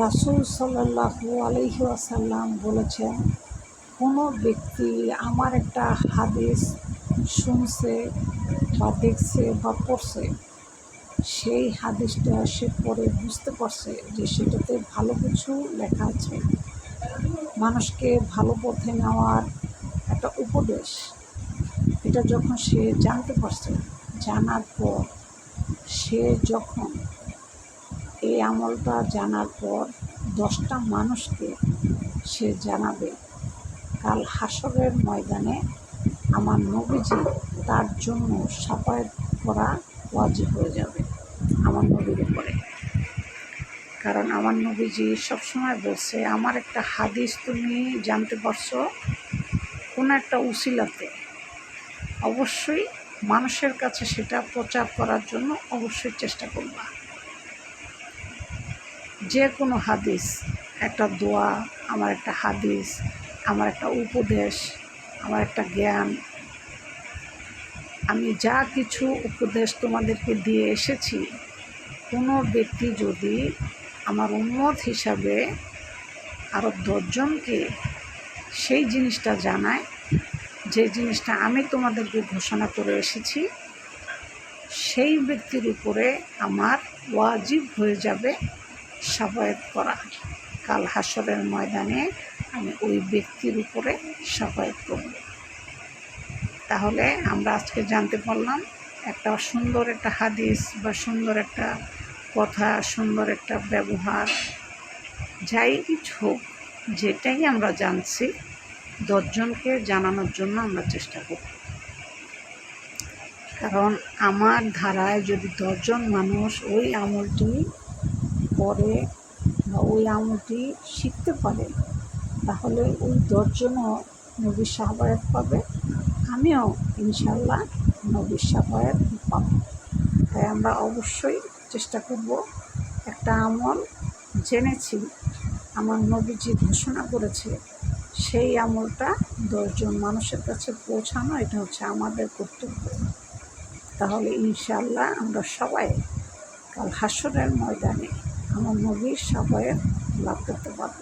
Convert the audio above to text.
রাসুল সাল্লাহু আলহি আসাল্লাম বলেছেন, কোনো ব্যক্তি আমার একটা হাদিস শুনছে বা দেখছে বা পড়ছে, সেই হাদিসটা সে পরে বুঝতে পারছে যে সেটাতে ভালো কিছু লেখা আছে। মানুষকে ভালো পথে নেওয়ার একটা উপদেশ, এটা যখন সে জানতে পারছে, জানার পর সে যখন এই আমলটা জানার পর দশটা মানুষকে সে জানাবে, কাল হাসরের ময়দানে আমার নবীজি তার জন্য সাফায়াত করা ওয়াজিব হয়ে যাবে আমার নবীর উপরে। কারণ আমার নবীজি সবসময় বলছে, আমার একটা হাদিস তুমি জানতে পারছ? কোনো একটা উসিলাতে অবশ্যই মানুষের কাছে সেটা প্রচার করার জন্য অবশ্যই চেষ্টা করবা। যে কোনো হাদিস, একটা দোয়া, আমার একটা হাদিস, আমার একটা উপদেশ, আমার একটা জ্ঞান। আমি যা কিছু উপদেশ তোমাদেরকে দিয়ে এসেছি, কোনো ব্যক্তি যদি আমার উন্মত হিসাবে আরও দশজনকে সেই জিনিসটা জানায়, যে জিনিসটা আমি তোমাদেরকে ঘোষণা করে এসেছি, সেই ব্যক্তির উপরে আমার ওয়াজিব হয়ে যাবে। সাফায়াত করা। কাল হাসরের ময়দানে আমি ওই ব্যক্তির উপরে সাফায়াত করব। তাহলে আমরা আজকে জানতে পারলাম, একটা সুন্দর একটা হাদিস বা সুন্দর একটা কথা, সুন্দর একটা ব্যবহার, যাই কিছু হোক, যেটাই আমরা জানছি, দশজনকে জানানোর জন্য আমরা চেষ্টা করব। কারণ আমার ধারায় যদি দশজন মানুষ ওই আমলটি করে বা ওই আমলটি শিখতে পারে, তাহলে ওই দশজনও নবীর সাহবায়ত পাবে। আমিও ইনশাল্লাহ নবীর সাহবায়ত পাব। তাই আমরা অবশ্যই চেষ্টা করব একটা আমল জেনেছি, আমার নবীজি ঘোষণা করেছে, সেই আমলটা দশজন মানুষের কাছে পৌঁছানো, এটা হচ্ছে আমাদের কর্তব্য। তাহলে ইনশাল্লাহ আমরা সবাই কাল হাসরের ময়দানে আমার নবীর সবাই লাভ করতে পারব।